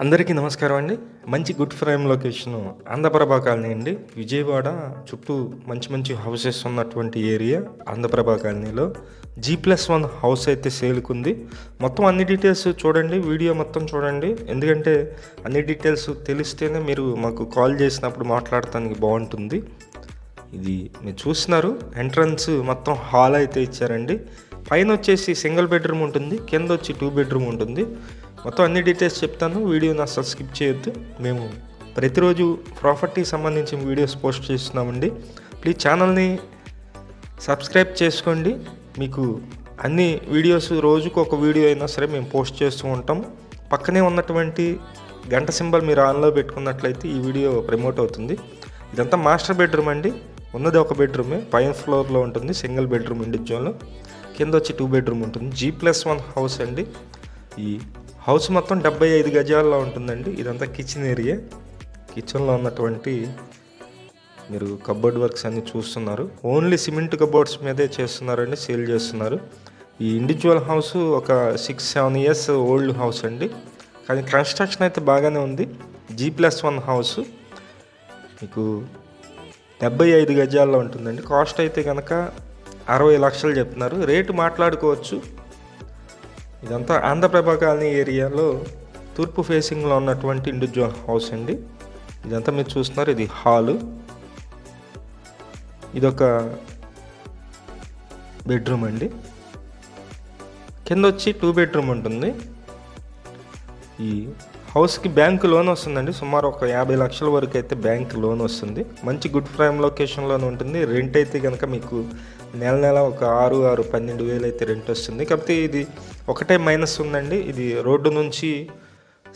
అందరికీ నమస్కారం అండి. మంచి good frame location Andhraprabha colony అండి. విజయవాడ చుట్టూ మంచి మంచి హౌసెస్ ఉన్నటువంటి ఏరియా ఆంధ్రప్రభ కాలనీలో జీ ప్లస్ వన్ హౌస్ అయితే సేల్కుంది. మొత్తం అన్ని డీటెయిల్స్ చూడండి వీడియో మొత్తం చూడండి. ఎందుకంటే అన్ని డీటెయిల్స్ తెలిస్తేనే మీరు మాకు కాల్ చేసినప్పుడు మాట్లాడటానికి బాగుంటుంది. ఇది మీరు చూస్తున్నారు. ఎంట్రన్స్ మొత్తం హాల్ అయితే ఇచ్చారండి. పైన వచ్చేసి సింగిల్ బెడ్రూమ్ ఉంటుంది. కింద వచ్చి టూ బెడ్రూమ్ ఉంటుంది. మొత్తం అన్ని డీటెయిల్స్ చెప్తాను. వీడియోని అసలు స్కిప్ చేయొద్దు. మేము ప్రతిరోజు ప్రాపర్టీకి సంబంధించిన వీడియోస్ పోస్ట్ చేస్తున్నామండి. ప్లీజ్ ఛానల్ని సబ్స్క్రైబ్ చేసుకోండి. మీకు అన్ని వీడియోస్ రోజుకు ఒక వీడియో అయినా సరే మేము పోస్ట్ చేస్తూ ఉంటాం. పక్కనే ఉన్నటువంటి గంట సింబల్ మీరు ఆన్లో పెట్టుకున్నట్లయితే ఈ వీడియో ప్రమోట్ అవుతుంది. ఇదంతా మాస్టర్ బెడ్రూమ్ అండి. ఉన్నది ఒక బెడ్రూమే పైన ఫ్లోర్లో ఉంటుంది. సింగిల్ బెడ్రూమ్ ఇండివిజువల్ కింద వచ్చి టూ బెడ్రూమ్ ఉంటుంది. జీ ప్లస్ వన్ హౌస్ అండి. ఈ హౌస్ మొత్తం డెబ్బై ఐదు గజాల్లో ఉంటుందండి. ఇదంతా కిచెన్ ఏరియా. కిచెన్లో ఉన్నటువంటి మీరు కబోర్డ్ వర్క్స్ అన్ని చూస్తున్నారు. ఓన్లీ సిమెంట్ కబోర్డ్స్ మీదే చేస్తున్నారండి సేల్ చేస్తున్నారు. ఈ ఇండివిజువల్ హౌస్ ఒక six seven years old house అండి. కానీ కన్స్ట్రక్షన్ అయితే బాగానే ఉంది. G plus one house. మీకు డెబ్బై ఐదు గజాల్లో ఉంటుందండి. కాస్ట్ అయితే కనుక అరవై లక్షలు చెప్తున్నారు. రేటు మాట్లాడుకోవచ్చు. ఇదంతా ఆంధ్రప్రభ కాలనీ ఏరియాలో తూర్పు ఫేసింగ్లో ఉన్నటువంటి ఇండివిజువల్ హౌస్ అండి. ఇదంతా మీరు చూస్తున్నారు ఇది హాలు. ఇదొక బెడ్రూమ్ అండి. కింద వచ్చి టూ బెడ్రూమ్ ఉంటుంది. ఈ హౌస్కి బ్యాంక్ లోన్ వస్తుందండి. సుమారు ఒక యాభై లక్షల వరకు అయితే బ్యాంక్ లోన్ వస్తుంది. మంచి గుడ్ ప్రైమ్ లొకేషన్లోనే ఉంటుంది. రెంట్ అయితే కనుక మీకు నెల నెల ఒక ఆరు ఆరు పన్నెండు వేలు అయితే రెంట్ వస్తుంది. కాకపోతే ఇది ఒకటే మైనస్ ఉందండి. ఇది రోడ్డు నుంచి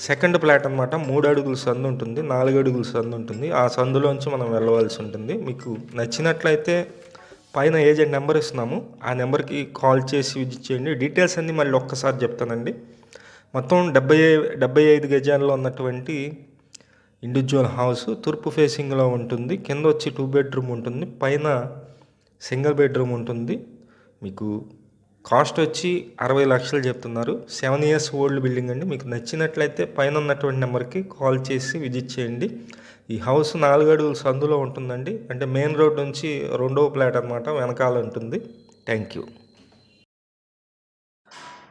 సెకండ్ ప్లాట్ అనమాట మూడు అడుగుల సందు ఉంటుంది. నాలుగు అడుగుల సందు ఉంటుంది. ఆ సందులోంచి మనం వెళ్ళవలసి ఉంటుంది. మీకు నచ్చినట్లయితే పైన ఏజెంట్ నెంబర్ ఇస్తున్నాము. ఆ నెంబర్కి కాల్ చేసి విజిట్ చేయండి. డీటెయిల్స్ అన్నీ మళ్ళీ ఒక్కసారి చెప్తానండి. మొత్తం డెబ్బై డెబ్బై ఐదు గజాల్లో ఉన్నటువంటి ఇండివిజువల్ హౌస్ తూర్పు ఫేసింగ్లో ఉంటుంది. కింద వచ్చి టూ బెడ్రూమ్ ఉంటుంది. పైన సింగిల్ బెడ్రూమ్ ఉంటుంది. మీకు కాస్ట్ వచ్చి అరవై లక్షలు చెప్తున్నారు. సెవెన్ ఇయర్స్ ఓల్డ్ బిల్డింగ్ అండి. మీకు నచ్చినట్లయితే పైన ఉన్నటువంటి నెంబర్కి కాల్ చేసి విజిట్ చేయండి. ఈ హౌస్ నాలుగు అడుగుల సందులో ఉంటుందండి. అంటే మెయిన్ రోడ్ నుంచి రెండవ ప్లాట్ అనమాట వెనకాల ఉంటుంది. Thank you.